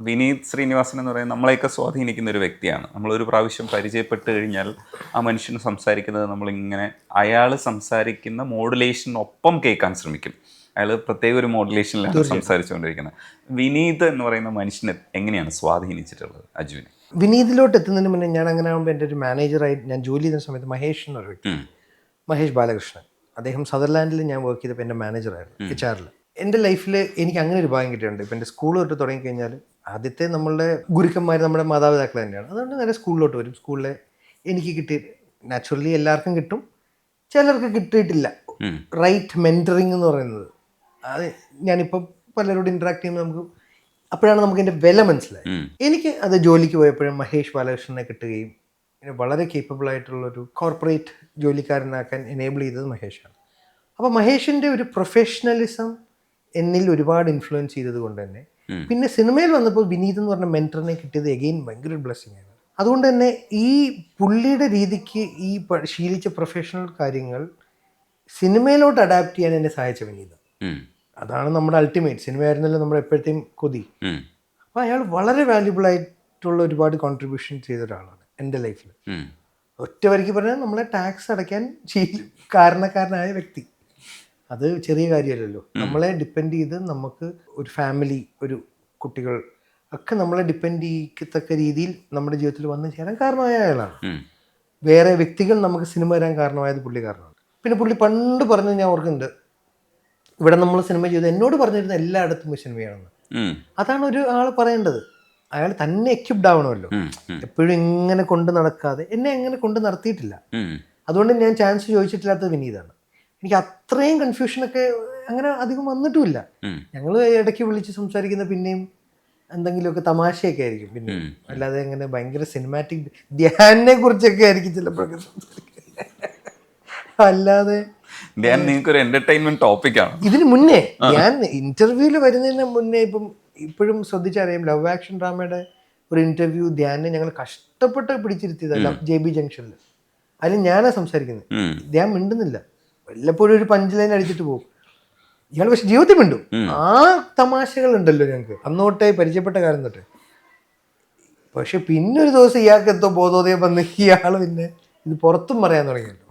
വിനീത് ശ്രീനിവാസൻ എന്ന് പറയുന്നത് നമ്മളെയൊക്കെ സ്വാധീനിക്കുന്ന ഒരു വ്യക്തിയാണ്. നമ്മളൊരു പ്രാവശ്യം പരിചയപ്പെട്ട് കഴിഞ്ഞാൽ ആ മനുഷ്യൻ സംസാരിക്കുന്നത് നമ്മളിങ്ങനെ അയാൾ സംസാരിക്കുന്ന മോഡുലേഷനൊപ്പം കേൾക്കാൻ ശ്രമിക്കും. അയാൾ പ്രത്യേക ഒരു മോഡുലേഷനിലാണ് സംസാരിച്ചുകൊണ്ടിരിക്കുന്നത്. വിനീത് എന്ന് പറയുന്ന മനുഷ്യനെ എങ്ങനെയാണ് സ്വാധീനിച്ചിട്ടുള്ളത് അജുവിനെ? വിനീതിലോട്ട് എത്തുന്നതിന് മുന്നേ ഞാൻ അങ്ങനെ ആകുമ്പോൾ എന്റെ ഒരു മാനേജറായി ഞാൻ ജോലി ചെയ്യുന്ന സമയത്ത് മഹേഷ് എന്നൊരു വ്യക്തി. മഹേഷ് ബാലകൃഷ്ണൻ. അദ്ദേഹം സദർലാൻഡിൽ ഞാൻ വർക്ക് ചെയ്തപ്പോൾ എന്റെ മാനേജറായിരുന്നു എച്ച് ആറിൽ എന്റെ ലൈഫിൽ എനിക്ക് അങ്ങനെ ഒരു ഭാഗ്യം കിട്ടിയിട്ടുണ്ട്. ഇപ്പം എന്റെ സ്കൂൾ തൊട്ട് തുടങ്ങിക്കഴിഞ്ഞാൽ ആദ്യത്തെ നമ്മളുടെ ഗുരുക്കന്മാർ നമ്മുടെ മാതാപിതാക്കൾ തന്നെയാണ്. അതുകൊണ്ട് നേരെ സ്കൂളിലോട്ട് വരും. സ്കൂളിലെ എനിക്ക് കിട്ടി നാച്ചുറലി എല്ലാവർക്കും കിട്ടും. ചിലർക്ക് കിട്ടിയിട്ടില്ല. റൈറ്റ് മെന്ററിങ് എന്ന് പറയുന്നത്. അത് ഞാനിപ്പോൾ പലരോട് ഇൻട്രാക്ട് ചെയ്യുമ്പോൾ നമുക്ക് അപ്പോഴാണ് നമുക്ക് എന്റെ വില മനസ്സിലായത്. എനിക്ക് അത് ജോലിക്ക് പോയപ്പോഴും മഹേഷ് ബാലകൃഷ്ണനെ കിട്ടുകയും എന്നെ വളരെ കേപ്പബിൾ ആയിട്ടുള്ള ഒരു കോർപ്പറേറ്റ് ജോലിക്കാരനാക്കാൻ എനേബിൾ ചെയ്തത് മഹേഷാണ്. അപ്പോൾ മഹേഷിന്റെ ഒരു പ്രൊഫഷണലിസം എന്നിൽ ഒരുപാട് ഇൻഫ്ലുവൻസ് ചെയ്തത് കൊണ്ട് തന്നെ. പിന്നെ സിനിമയിൽ വന്നപ്പോൾ വിനീത് എന്ന് പറഞ്ഞ മെന്ററിനെ കിട്ടിയത് എഗെയിൻ ഭയങ്കര ബ്ലെസ്സിങ് ആണ്. അതുകൊണ്ട് തന്നെ ഈ പുള്ളിയുടെ രീതിക്ക് ഈ ശീലിച്ച പ്രൊഫഷണൽ കാര്യങ്ങൾ സിനിമയിലോട്ട് അഡാപ്റ്റ് ചെയ്യാൻ എന്നെ സഹായിച്ച വിനീത്. അതാണ് നമ്മുടെ അൾട്ടിമേറ്റ് സിനിമയായിരുന്നല്ലോ നമ്മുടെ എപ്പോഴത്തെയും കൊതി. അപ്പോൾ അയാൾ വളരെ വാല്യുബിൾ ആയിട്ടുള്ള ഒരുപാട് കോൺട്രിബ്യൂഷൻ ചെയ്ത ഒരാളാണ് എന്റെ ലൈഫിൽ ഉം. ഒറ്റ വരിക്ക് പറഞ്ഞാൽ നമ്മളെ ടാക്സ് അടയ്ക്കാൻ കാരണക്കാരനായ വ്യക്തി. അത് ചെറിയ കാര്യമല്ലല്ലോ. നമ്മളെ ഡിപ്പെൻഡ് ചെയ്ത് നമുക്ക് ഒരു ഫാമിലി ഒരു കുട്ടികൾ ഒക്കെ നമ്മളെ ഡിപ്പെൻഡ് ചെയ്യത്തക്ക രീതിയിൽ നമ്മുടെ ജീവിതത്തിൽ വന്നു ചേരാൻ കാരണമായ അയാളാണ് വേറെ വ്യക്തികൾ നമുക്ക് സിനിമ വരാൻ കാരണമായത് പുള്ളി കാരണമാണ്. പിന്നെ പുള്ളി പണ്ട് പറഞ്ഞത് ഞാൻ ഓർക്കുന്നുണ്ട്. ഇവിടെ നമ്മൾ സിനിമ ചെയ്ത് എന്നോട് പറഞ്ഞിരുന്ന എല്ലായിടത്തും സിനിമയാണെന്ന്. അതാണ് ഒരു ആൾ പറയേണ്ടത്. അയാൾ തന്നെ എക്യുപ്ഡ് ആവണമല്ലോ. എപ്പോഴും ഇങ്ങനെ കൊണ്ട് നടക്കാതെ എന്നെ അങ്ങനെ കൊണ്ട് നടത്തിയിട്ടില്ല. അതുകൊണ്ട് ഞാൻ ചാൻസ് ചോദിച്ചിട്ടില്ലാത്തത് വിനീതാണ്. എനിക്ക് അത്രയും കൺഫ്യൂഷനൊക്കെ അങ്ങനെ അധികം വന്നിട്ടുമില്ല. ഞങ്ങൾ ഇടയ്ക്ക് വിളിച്ച് സംസാരിക്കുന്ന പിന്നെയും എന്തെങ്കിലുമൊക്കെ തമാശയൊക്കെ ആയിരിക്കും പിന്നെ അല്ലാതെ അങ്ങനെ ഭയങ്കര സിനിമാറ്റിക് ധ്യാനിനെ കുറിച്ചൊക്കെ ആയിരിക്കും ചിലപ്പോഴൊക്കെ അല്ലാതെ ധ്യാൻ നിങ്ങൾക്കൊരു എന്റർടൈൻമെന്റ് ടോപ്പിക്കാണ് ഇതിന് മുന്നേ ഞാൻ ഇന്റർവ്യൂവിൽ വരുന്നതിന് മുന്നേ ഇപ്പം ഇപ്പോഴും ശ്രദ്ധിച്ചറിയാം ലവ് ആക്ഷൻ ഡ്രാമയുടെ ഒരു ഇന്റർവ്യൂ ധ്യാനെ ഞങ്ങൾ കഷ്ടപ്പെട്ട് പിടിച്ചിരുത്തിയതല്ല ജെ ബി ജംഗ്ഷനിൽ അതിൽ ഞാനാ സംസാരിക്കുന്നത്. ധ്യാൻ മിണ്ടുന്നില്ല. വല്ലപ്പോഴും ഒരു പഞ്ച് ലൈൻ അടിച്ചിട്ട് പോകും. ഇയാൾ പക്ഷെ ജീവിതത്തിൽ മിണ്ടും. ആ തമാശകൾ ഉണ്ടല്ലോ ഞങ്ങൾക്ക് അന്നോട്ടേ പരിചയപ്പെട്ട കാലം തൊട്ട്. പക്ഷെ പിന്നെ ഒരു ദിവസം ഇയാൾക്ക് എന്തോ ബോധോദയം വന്ന് ഇയാൾ പിന്നെ ഇത് പുറത്തും പറയാൻ തുടങ്ങിയല്ലോ.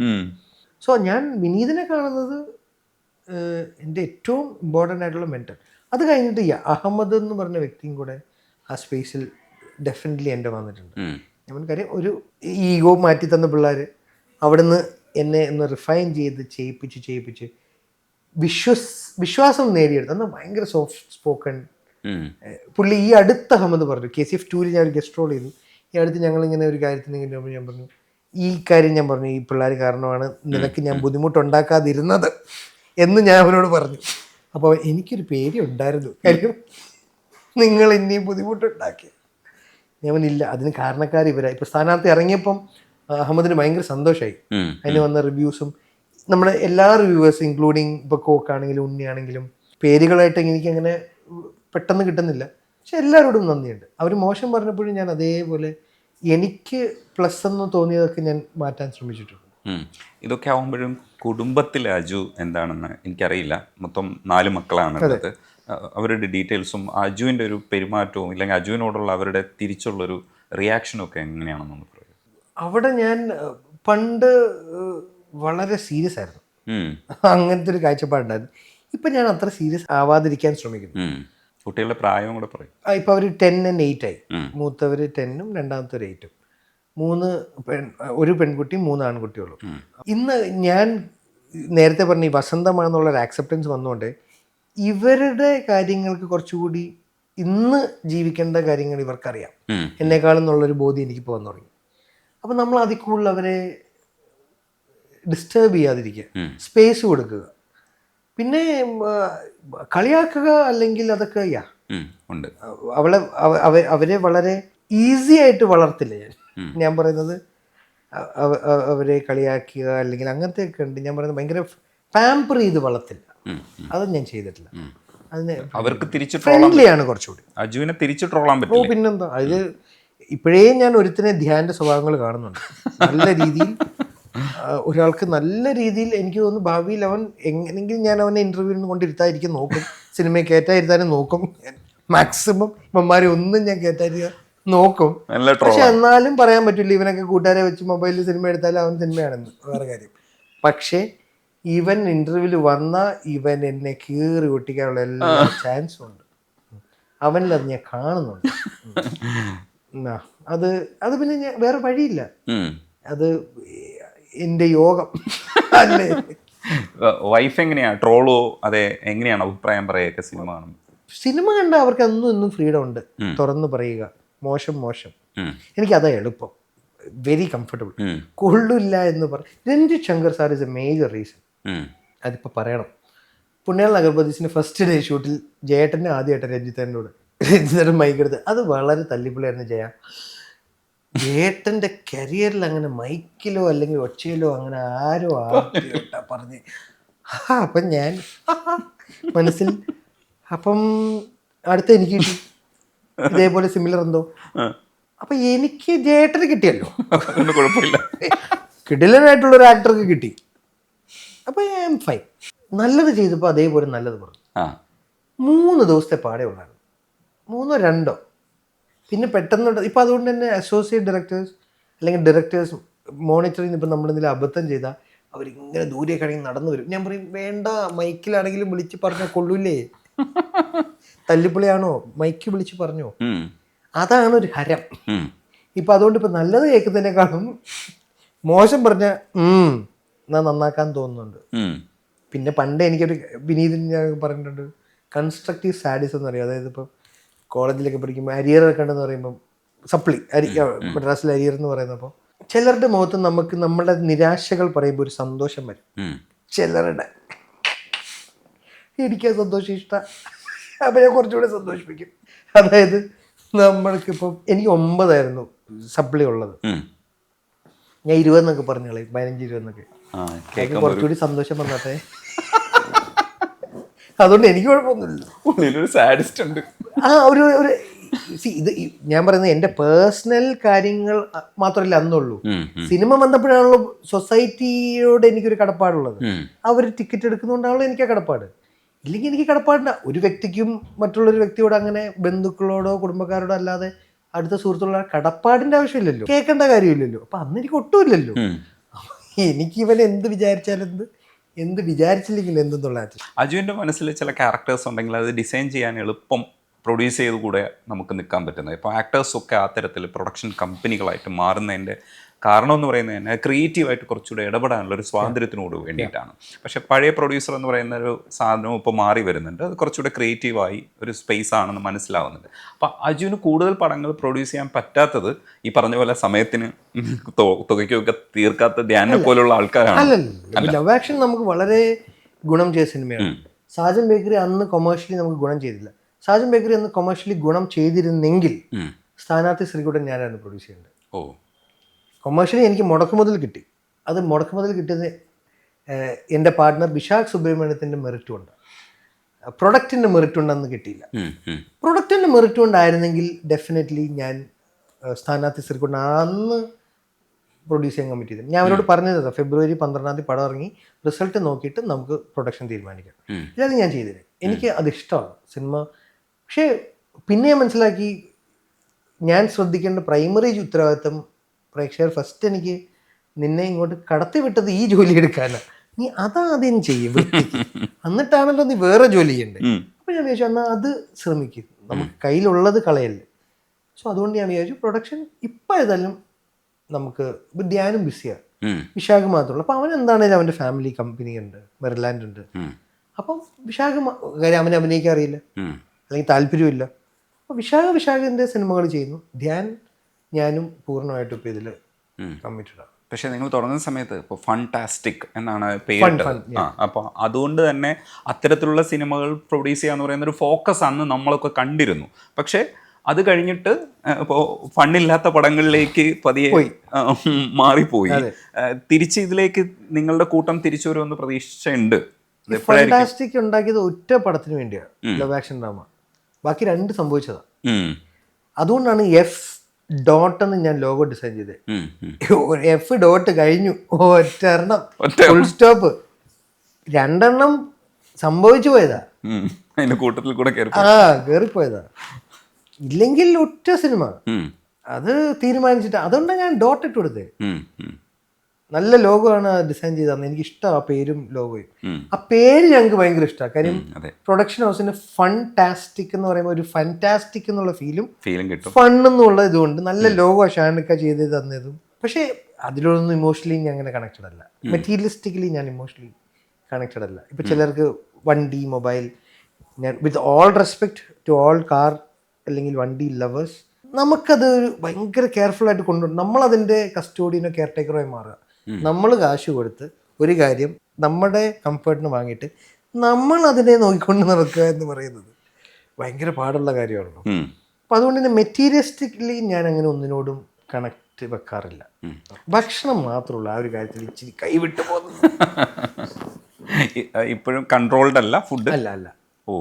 സോ ഞാൻ വിനീതിനെ കാണുന്നത് എന്റെ ഏറ്റവും ഇമ്പോർട്ടന്റ് ആയിട്ടുള്ള മെന്റർ അത് കഴിഞ്ഞിട്ട് അഹമ്മദ് എന്ന് പറഞ്ഞ വ്യക്തിയും കൂടെ ആ സ്പേസിൽ ഡെഫിനറ്റ്ലി എന്റെ വന്നിട്ടുണ്ട്. ഞാൻ കാര്യം ഒരു ഈഗോ മാറ്റി തന്ന പിള്ളേർ അവിടുന്ന് എന്നെ ഒന്ന് റിഫൈൻ ചെയ്ത് ചെയ്യിപ്പിച്ച് ചെയ്യിപ്പിച്ച് വിശ്വസ് വിശ്വാസം നേടിയെടുത്തു. അന്ന് ഭയങ്കര സോഫ്റ്റ് സ്പോക്കൺ. പുള്ളി ഈ അടുത്ത അഹമ്മദ് പറഞ്ഞു. കെ സി എഫ് ടൂരിൽ ഞാൻ ഒരു ഗസ്റ്റ് റോൾ ചെയ്തു. ഈ അടുത്ത് ഞങ്ങളിങ്ങനെ ഒരു കാര്യത്തിന് ഇങ്ങനെ ഞാൻ പറഞ്ഞു ഈ കാര്യം ഞാൻ പറഞ്ഞു ഈ പിള്ളേർ കാരണമാണ് നിനക്ക് ഞാൻ ബുദ്ധിമുട്ടുണ്ടാക്കാതിരുന്നത്. എന്ന് ഞാൻ അവനോട് പറഞ്ഞു. അപ്പോൾ എനിക്കൊരു പേടി ഉണ്ടായിരുന്നു. കാര്യം നിങ്ങൾ ഇനിയും ബുദ്ധിമുട്ടുണ്ടാക്കി. ഞാൻ ഇല്ല അതിന് കാരണക്കാർ ഇവരായി ഇപ്പോൾ സ്ഥാനാർത്ഥി ഇറങ്ങിയപ്പം അഹമ്മദിന് ഭയങ്കര സന്തോഷമായി. അതിന് വന്ന റിവ്യൂസും നമ്മുടെ എല്ലാ റിവ്യൂവേഴ്സ് ഇൻക്ലൂഡിങ് ഇപ്പോൾ കോക്കാണെങ്കിലും ഉണ്ണിയാണെങ്കിലും പേരുകളായിട്ട് എനിക്ക് അങ്ങനെ പെട്ടെന്ന് കിട്ടുന്നില്ല. പക്ഷെ എല്ലാവരോടും നന്ദിയുണ്ട്. അവർ മോശം പറഞ്ഞപ്പോഴും ഞാൻ അതേപോലെ എനിക്ക് പ്ലസ് എന്ന് തോന്നിയതൊക്കെ ഞാൻ മാറ്റാൻ ശ്രമിച്ചിട്ടുണ്ട്. ഇതൊക്കെ ആവുമ്പോഴും കുടുംബത്തിൽ അജു എന്താണെന്ന് എനിക്കറിയില്ല. മൊത്തം നാല് മക്കളാണ് ഉള്ളത്. അവരുടെ ഡീറ്റെയിൽസും അജുവിന്റെ ഒരു പെരുമാറ്റവും ഇല്ലെങ്കിൽ അജുവിനോടുള്ള അവരുടെ തിരിച്ചുള്ളൊരു റിയാക്ഷനും ഒക്കെ എങ്ങനെയാണെന്ന് അവിടെ ഞാൻ പണ്ട് വളരെ സീരിയസ് ആയിരുന്നു. അങ്ങനത്തെ ഒരു കാഴ്ചപ്പാടുണ്ടായിരുന്നു. ഇപ്പം ഞാൻ അത്ര സീരിയസ് ആവാതിരിക്കാൻ ശ്രമിക്കുന്നു. കുട്ടികളുടെ പ്രായവും കൂടെ പറയും. ഇപ്പൊ അവർ ടെൻ ആൻഡ് എയ്റ്റ് ആയി. മൂത്തവര് മൂത്തവർ ടെന്നും രണ്ടാമത്തെ ഒരു എയ്റ്റും. മൂന്ന് പെൺ ഒരു പെൺകുട്ടി മൂന്ന് ആൺകുട്ടികളും. ഇന്ന് ഞാൻ നേരത്തെ പറഞ്ഞ ഈ വസന്തമാണെന്നുള്ള ഒരു ആക്സെപ്റ്റൻസ് വന്നുകൊണ്ട് ഇവരുടെ കാര്യങ്ങൾക്ക് കുറച്ചുകൂടി ഇന്ന് ജീവിക്കേണ്ട കാര്യങ്ങൾ ഇവർക്കറിയാം. ഉം. എന്നെക്കാളും എന്നുള്ളൊരു ബോധ്യം എനിക്ക് പോകാൻ തുടങ്ങി. അപ്പം നമ്മൾ അതിൽ കൂടുതൽ അവരെ ഡിസ്റ്റർബ് ചെയ്യാതിരിക്കുക സ്പേസ് കൊടുക്കുക. പിന്നെ കളിയാക്കുക അല്ലെങ്കിൽ അതൊക്കെ യാ. ഉണ്ട്. അവളെ അവ- അവ- അവരെ വളരെ ഈസി ആയിട്ട് വളർത്തില്ല? ഞാൻ ഞാൻ പറയുന്നത് അവരെ കളിയാക്കുക അല്ലെങ്കിൽ അങ്ങനത്തെ ഒക്കെ ഉണ്ട്. ഞാൻ പറയുന്നത് ഭയങ്കര പാമ്പർ ചെയ്ത് വളർത്തില്ല. അത് ഞാൻ ചെയ്തിട്ടില്ല. അതിന് അവർക്ക് തിരിച്ചു ട്രോളാൻ ഫ്രണ്ട്ലി ആണ് കുറച്ചുകൂടി. അജുവിനെ തിരിച്ചു ട്രോളാൻ പറ്റും പിന്നെന്താ? അത് ഇപ്പോഴേ ഞാൻ ഒരുത്തിനെ ധ്യാന്റെ സ്വഭാവങ്ങൾ കാണുന്നുണ്ട്. നല്ല രീതിയിൽ ഒരാൾക്ക് നല്ല രീതിയിൽ എനിക്ക് തോന്നുന്നു ഭാവിയിൽ അവൻ എങ്ങനെങ്കിലും ഞാൻ അവനെ ഇന്റർവ്യൂവിൽ നിന്ന് കൊണ്ടിരുത്താതിരിക്കും നോക്കും. സിനിമയെ കയറ്റാതിരുത്താനും നോക്കും. മാക്സിമം ഇമ്മമാരെ ഒന്നും ഞാൻ കയറ്റാതിരിക്കാൻ നോക്കും. പക്ഷെ എന്നാലും പറയാൻ പറ്റില്ല ഇവനൊക്കെ കൂട്ടുകാരെ വെച്ച് മൊബൈലിൽ സിനിമ എടുത്താലും അവൻ സിനിമയാണെന്ന് വേറെ കാര്യം. പക്ഷേ ഇവൻ ഇന്റർവ്യൂവിൽ വന്ന ഇവൻ എന്നെ കീറി ഒട്ടിക്കാനുള്ള എല്ലാ ചാൻസും ഉണ്ട്. അവനിലത് ഞാൻ കാണുന്നുണ്ട്. അത് അത് പിന്നെ ഞാൻ വേറെ വഴിയില്ല. അത് എന്റെ യോഗം. അല്ലേ? വൈഫ് എങ്ങനെയാണ് ട്രോളോ അതെ എങ്ങനെയാണ് അഭിപ്രായം പറയുക സിനിമ കാണുമ്പോൾ സിനിമ കണ്ട അവർക്ക് അന്നും ഇന്നും ഫ്രീഡം ഉണ്ട്. തുറന്നു പറയുക. മോശം മോശം. എനിക്കതാ എനിക്ക് അതാ എളുപ്പം. Very comfortable. കൊള്ളില്ല എന്ന് പറ Ranjith Shankar sir is a major reason. അതിപ്പോൾ പറയണം. പുണ്യാൾ നഗർപതിസിന്റെ ഫസ്റ്റ് ഡേ ഷൂട്ടിൽ ജയേട്ടന്റെ ആദ്യമായിട്ട് രഞ്ജിത്തേനോട് മൈക്ക് എടുത്ത്. അത് വളരെ തല്ലിപ്പൊളിയായിരുന്നു ജയ. ഏട്ടന്റെ കരിയറിൽ അങ്ങനെ മൈക്കിലോ അല്ലെങ്കിൽ ഒച്ചയിലോ അങ്ങനെ ആരോ ആ പറഞ്ഞ്. ആ അപ്പം ഞാൻ മനസ്സിൽ അപ്പം അടുത്ത എനിക്ക് കിട്ടി. ഇതേപോലെ സിമിലർ എന്തോ. അപ്പൊ എനിക്ക് ജയേട്ടന് കിട്ടിയല്ലോ. കുഴപ്പമില്ല. കിടിലനായിട്ടുള്ള ഒരു ആക്ടർക്ക് കിട്ടി. അപ്പൊ ഞാൻ ഫൈൻ നല്ലത് ചെയ്തപ്പോൾ അതേപോലെ നല്ലത് പറഞ്ഞു. മൂന്ന് ദിവസത്തെ പാടേ ഉള്ളായിരുന്നു. മൂന്നോ രണ്ടോ. പിന്നെ പെട്ടെന്ന് ഇപ്പം അതുകൊണ്ട് തന്നെ അസോസിയേറ്റ് ഡയറക്ടേഴ്സ് അല്ലെങ്കിൽ ഡയറക്ടേഴ്സ് മോണിറ്ററിങ് ഇപ്പം നമ്മളെന്തെങ്കിലും അബദ്ധം ചെയ്താൽ അവരിങ്ങനെ ദൂരെ കടങ്ങി നടന്നു വരും. ഞാൻ പറയും വേണ്ട മൈക്കിലാണെങ്കിലും വിളിച്ച് പറഞ്ഞാൽ കൊള്ളൂലേ തല്ലിപ്പൊളിയാണോ? മൈക്ക് വിളിച്ച് പറഞ്ഞോ. അതാണ് ഒരു ഹരം. ഇപ്പം അതുകൊണ്ട് ഇപ്പം നല്ലത് കേൾക്കുന്നതിനേക്കാളും മോശം പറഞ്ഞ എന്നാ നന്നാക്കാൻ തോന്നുന്നുണ്ട്. പിന്നെ പണ്ട് എനിക്കൊരു വിനീതൻ ഞാൻ പറഞ്ഞിട്ടുണ്ട് കൺസ്ട്രക്റ്റീവ് സാഡീസ് എന്ന് പറയും അതായത് ഇപ്പം കോളേജിലൊക്കെ പഠിക്കുമ്പോൾ അരിയർ ഒക്കെ ഉണ്ടെന്ന് പറയുമ്പോൾ സപ്ലി അരി മദ്രാസിലെ അരിയർ എന്ന് പറയുന്നപ്പോൾ ചിലരുടെ മുഖത്ത് നമുക്ക് നമ്മുടെ നിരാശകൾ പറയുമ്പോൾ ഒരു സന്തോഷം വരും. ചിലരുടെ എനിക്ക് സന്തോഷം ഇഷ്ടമാണ് അപ്പം ഞാൻ കുറച്ചുകൂടെ സന്തോഷിപ്പിക്കും. അതായത് നമ്മൾക്കിപ്പം എനിക്ക് ഒമ്പതായിരുന്നു സപ്ലി ഉള്ളത്. ഞാൻ ഇരുപതെന്നൊക്കെ പറഞ്ഞു കളയും പതിനഞ്ച് ഇരുപതെന്നൊക്കെ. കുറച്ചുകൂടി സന്തോഷം വന്നട്ടെ. അതുകൊണ്ട് എനിക്ക് കുഴപ്പമൊന്നുമില്ല. ഉള്ളിലൊരു സാഡിസ്റ്റ് ഉണ്ട്. ആ ഒരു ഒരു see, ഇത് ഈ- ഞാൻ പറയുന്നത് എന്റെ പേഴ്സണൽ കാര്യങ്ങൾ അ- മാത്രമല്ല അന്നുള്ളൂ. സിനിമ വന്നപ്പോഴാണല്ലോ സൊസൈറ്റിയോട് എനിക്കൊരു കടപ്പാടുള്ളത്. അവർ ടിക്കറ്റ് എടുക്കുന്നതുകൊണ്ടാണല്ലോ എനിക്ക് ആ കടപ്പാട്. ഇല്ലെങ്കിൽ എനിക്ക് കടപ്പാടില്ല. ഒരു വ്യക്തിക്കും മറ്റുള്ളൊരു വ്യക്തിയോട് അങ്ങനെ ബന്ധുക്കളോടോ കുടുംബക്കാരോടോ അല്ലാതെ അടുത്ത സുഹൃത്തുക്കളോ കടപ്പാടിന്റെ ആവശ്യമില്ലല്ലോ. കേൾക്കേണ്ട കാര്യമില്ലല്ലോ. അപ്പൊ അന്ന് എനിക്ക് ഒട്ടുമില്ലല്ലോ. എനിക്ക് ഇവൻ എന്ത് വിചാരിച്ചാലെന്ത് എന്ത് വിചാരിച്ചില്ലെങ്കിൽ എന്തെന്നുള്ള. അജുവിന്റെ മനസ്സിൽ ചില ക്യാരക്ടേഴ്സ് ഉണ്ടെങ്കിൽ അത് ഡിസൈൻ ചെയ്യാൻ എളുപ്പം പ്രൊഡ്യൂസ് ചെയ്ത് കൂടെ നമുക്ക് നിൽക്കാൻ പറ്റുന്നത് ഇപ്പോൾ ആക്ടേഴ്സൊക്കെ ആ തരത്തിൽ പ്രൊഡക്ഷൻ കമ്പനികളായിട്ട് മാറുന്നതിന്റെ കാരണം എന്ന് പറയുന്നത് തന്നെ ക്രിയേറ്റീവായിട്ട് കുറച്ചുകൂടെ ഇടപെടാനുള്ള ഒരു സ്വാതന്ത്ര്യത്തിനോട് വേണ്ടിയിട്ടാണ്. പക്ഷേ പഴയ പ്രൊഡ്യൂസർ എന്ന് പറയുന്ന ഒരു സാധനവും ഇപ്പോൾ മാറി വരുന്നുണ്ട്. അത് കുറച്ചുകൂടെ ക്രിയേറ്റീവായി ഒരു സ്പേസ് ആണെന്ന് മനസ്സിലാവുന്നുണ്ട്. അപ്പോൾ അജുവിന് കൂടുതൽ പടങ്ങൾ പ്രൊഡ്യൂസ് ചെയ്യാൻ പറ്റാത്തത് ഈ പറഞ്ഞ പോലെ സമയത്തിന് തുകയ്ക്കൊക്കെ തീർക്കാത്ത ധ്യാനെ പോലുള്ള ആൾക്കാരാണ്. ലവ് ആക്ഷൻ നമുക്ക് വളരെ ഗുണം ചെയ്ത സിനിമയാണ്. സാജൻ ബേക്കറി അന്ന് കൊമേഴ്ഷ്യലി നമുക്ക് ഗുണം ചെയ്തില്ല. സാജൻ ബേക്കറി അന്ന് കൊമേഴ്ഷ്യലി ഗുണം ചെയ്തിരുന്നെങ്കിൽ. സ്ഥാനാർത്ഥി ശ്രീകുട്ടൻ ഞാനായിരുന്നു പ്രൊഡ്യൂസ് ചെയ്യേണ്ടത്. ഓ. കൊമേഴ്ഷ്യലി എനിക്ക് മുടക്കുമുതൽ കിട്ടി. അത് മുടക്കുമുതൽ കിട്ടിയത് ഏഹ്, എന്റെ പാർട്ട്ണർ വിശാഖ് സുബ്രഹ്മണ്യത്തിന്റെ മെറിറ്റ് കൊണ്ട് പ്രൊഡക്റ്റിന്റെ മെറിറ്റ് ഉണ്ടെന്ന് കിട്ടിയില്ല. പ്രൊഡക്റ്റിന്റെ മെറിറ്റ് ഉണ്ടായിരുന്നെങ്കിൽ ഡെഫിനറ്റ്ലി ഞാൻ സ്ഥാനാർത്ഥി ശ്രീകുട്ടൻ അന്ന് പ്രൊഡ്യൂസ് ചെയ്യാൻ കമ്മിറ്റി ചെയ്തു. ഞാൻ അവരോട് പറഞ്ഞത് ഫെബ്രുവരി പന്ത്രണ്ടാം തീയതി പടം ഇറങ്ങി റിസൾട്ട് നോക്കിയിട്ട് നമുക്ക് പ്രൊഡക്ഷൻ തീരുമാനിക്കാം. ഉം. ഞാൻ ചെയ്തത് എനിക്ക് അത് ഇഷ്ടമാണ്. സിനിമ പക്ഷേ പിന്നെ മനസ്സിലാക്കി ഞാൻ ശ്രദ്ധിക്കേണ്ട പ്രൈമറി ഉത്തരവാദിത്തം പ്രേക്ഷകർ ഫസ്റ്റ് എനിക്ക് നിന്നെ ഇങ്ങോട്ട് കടത്തി വിട്ടത് ഈ ജോലി എടുക്കാനാണ് നീ അതാദ്യം ചെയ്യും വൃത്തിക്ക്. എന്നിട്ടാണല്ലോ നീ വേറെ ജോലി ചെയ്യണ്ടേ. അപ്പോൾ ഞാൻ വിചാരിച്ചു എന്നാൽ അത് ശ്രമിക്കും. നമുക്ക് കയ്യിലുള്ളത് കളയല്ലേ. സോ അതുകൊണ്ട് ഞാൻ വിചാരിച്ചു പ്രൊഡക്ഷൻ ഇപ്പം ഏതായാലും നമുക്ക് ധ്യാനം ബിസിയാണ്. വിശാഖ് മാത്രമല്ല അപ്പോൾ അവൻ എന്താണേലും അവന്റെ ഫാമിലി കമ്പനി ഉണ്ട് മെറിലാൻഡ് ഉണ്ട്. അപ്പൊ വിശാഖ് കാര്യം അവനെ അഭിനയിക്കാൻ അറിയില്ല. അല്ലെങ്കിൽ താല്പര്യമില്ല. അപ്പോൾ വിശാഖ വിശാഖിന്റെ സിനിമകൾ ചെയ്യുന്നു. ധ്യാൻ ഞാനും പൂർണമായിട്ടും ഇപ്പോൾ ഇതിൽ കമ്മിറ്റഡാണ് പക്ഷേ നിങ്ങൾ തുടങ്ങുന്ന സമയത്ത് ഇപ്പോൾ ഫണ്ടാസ്റ്റിക് എന്നാണ് പേര് അപ്പോൾ അതുകൊണ്ട് തന്നെ അത്തരത്തിലുള്ള സിനിമകൾ പ്രൊഡ്യൂസ് ചെയ്യുക എന്ന് പറയുന്ന ഒരു ഫോക്കസ് അന്ന് നമ്മളൊക്കെ കണ്ടിരുന്നു. പക്ഷേ അത് കഴിഞ്ഞിട്ട് ഇപ്പോൾ ഫണ്ടില്ലാത്ത പടങ്ങളിലേക്ക് പതിയെ മാറിപ്പോയി. തിരിച്ച് ഇതിലേക്ക് നിങ്ങളുടെ കൂട്ടം തിരിച്ചു വരുമെന്ന് പ്രതീക്ഷയുണ്ട് ഫണ്ടാസ്റ്റിക് ഉണ്ടാക്കിയത് ഒറ്റ പടത്തിന് വേണ്ടിയാണ് ലവ് ആക്ഷൻ ഡ്രാമ. ബാക്കി രണ്ട് സംഭവിച്ചതാണ് അതുകൊണ്ടാണ് എഫ് ഡോട്ട് എന്ന് ഞാൻ ലോഗോ ഡിസൈൻ ചെയ്ത്. എഫ് ഡോട്ട് കഴിഞ്ഞു. ഒറ്റെണ്ണം. ഒറ്റ ഫുൾ സ്റ്റോപ്പ് രണ്ടെണ്ണം സംഭവിച്ചു പോയതാ. കൂട്ടത്തിൽ കൂടെ ആ കയറിപ്പോയതാ ഇല്ലെങ്കിൽ ഒറ്റ സിനിമ. അത് തീരുമാനിച്ചിട്ട് അതുകൊണ്ടാണ് ഞാൻ ഡോട്ട് ഇട്ട് കൊടുത്തത്. ഉം. നല്ല ലോഗോയാണ് ഡിസൈൻ ചെയ്ത് തന്നത്. എനിക്ക് ഇഷ്ടമാണ് ആ പേരും ലോഗോയും. ആ പേര് ഞങ്ങൾക്ക് ഭയങ്കര ഇഷ്ടമാണ് കാര്യം പ്രൊഡക്ഷൻ ഹൗസിന് ഫൺടാസ്റ്റിക് എന്ന് പറയുമ്പോൾ ഒരു ഫന്റാസ്റ്റിക് എന്നുള്ള ഫീലും ഫീലും കിട്ടും. ഫൺ എന്നുള്ള ഇതുകൊണ്ട് നല്ല ലോഗോ ഷാനിക്ക ചെയ്ത് തന്നതും. പക്ഷേ അതിലൊന്നും ഇമോഷണലി ഞാൻ അങ്ങനെ കണക്റ്റഡ് അല്ല. മെറ്റീരിയലിസ്റ്റിക്കലി ഞാൻ ഇമോഷണലി കണക്റ്റഡ് അല്ല. ഇപ്പം ചിലർക്ക് വണ്ടി മൊബൈൽ ഞാൻ with all respect to all car അല്ലെങ്കിൽ വണ്ടി ലവേഴ്സ് നമുക്കത് ഒരു ഭയങ്കര കെയർഫുൾ ആയിട്ട് കൊണ്ടുപോകും നമ്മളതിന്റെ കസ്റ്റോഡിയനോ കെയർ ടേക്കറോ ആയി മാറുക. നമ്മൾ കാശ് കൊടുത്ത് ഒരു കാര്യം നമ്മുടെ കംഫർട്ടിന് വാങ്ങിയിട്ട് നമ്മൾ അതിനെ നോക്കിക്കൊണ്ട് നടക്കുക എന്ന് പറയുന്നത് ഭയങ്കര പാടുള്ള കാര്യമാണല്ലോ. അപ്പം അതുകൊണ്ട് തന്നെ മെറ്റീരിയലിസ്റ്റിക്കലി ഞാൻ അങ്ങനെ ഒന്നിനോടും കണക്ട് വെക്കാറില്ല. ഭക്ഷണം മാത്രമുള്ള ആ ഒരു കാര്യത്തിൽ ഇച്ചിരി കൈവിട്ട് പോകുന്നത് ഇ- ഇപ്പോഴും കൺട്രോൾഡ് അല്ല ഫുഡ് അല്ല അല്ല. ഓ.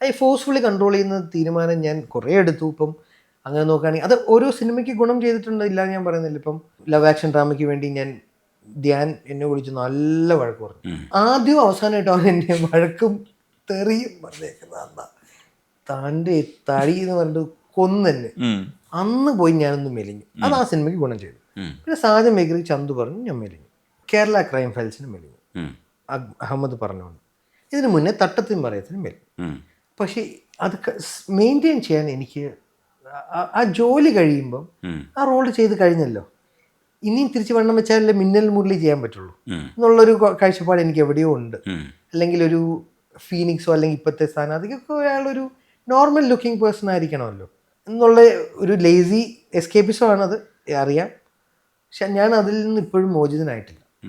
ഈ ഫോഴ്സ്ഫുള്ളി കൺട്രോൾ ചെയ്യുന്ന തീരുമാനം ഞാൻ കുറേ എടുത്തു. ഇപ്പം അങ്ങനെ നോക്കുകയാണെങ്കിൽ അത് ഓരോ സിനിമയ്ക്ക് ഗുണം ചെയ്തിട്ടുണ്ട് ഇല്ല ഞാൻ പറയുന്നില്ല. ഇപ്പം ലവ് ആക്ഷൻ ഡ്രാമയ്ക്ക് വേണ്ടി ഞാൻ ധ്യാൻ എന്നെ വിളിച്ച് നല്ല വഴക്ക് പറഞ്ഞു. ആദ്യം അവസാനമായിട്ട് അവൻ എന്നെ വഴക്കും തെറിയും പറഞ്ഞേക്കുന്ന അന്നാ. താന്റെ തടി എന്ന് പറഞ്ഞിട്ട് കൊന്നെന്നെ. അന്ന് പോയി ഞാനൊന്ന് മെലിഞ്ഞു. അത് ആ സിനിമയ്ക്ക് ഗുണം ചെയ്തു. പിന്നെ സാജ മേഖലയിൽ ചന്തു പറഞ്ഞു ഞാൻ മെലിഞ്ഞു. കേരള ക്രൈം ഫയൽസിന് മെലിഞ്ഞു. അഹമ്മദ് പറഞ്ഞുകൊണ്ട് ഇതിന് മുന്നേ തട്ടത്തിൻ പറയത്തിന് മെലിഞ്ഞു. പക്ഷേ അത് മെയിന്റെയിൻ ചെയ്യാൻ എനിക്ക് ആ- ജോലി കഴിയുമ്പം. ആ റോൾ ചെയ്ത് കഴിഞ്ഞല്ലോ. ഇനിയും തിരിച്ച് വണ്ണം വെച്ചാലല്ലേ മിന്നൽ മുരളി ചെയ്യാൻ പറ്റുള്ളൂ. എന്നുള്ളൊരു കാഴ്ചപ്പാട് എനിക്ക് എവിടെയോ ഉണ്ട്. അല്ലെങ്കിൽ ഒരു ഫീനിക്സോ അല്ലെങ്കിൽ ഇപ്പോഴത്തെ സ്ഥാനാർത്ഥിക്കൊക്കെ ഒരാളൊരു നോർമൽ ലുക്കിംഗ് പേഴ്സൺ ആയിരിക്കണമല്ലോ. എന്നുള്ള ഒരു ലേസി എസ്കേപ്പിസോ ആണത് അറിയാം. പക്ഷെ ഞാൻ അതിൽ നിന്ന് ഇപ്പോഴും മോചിതനായിട്ടില്ല.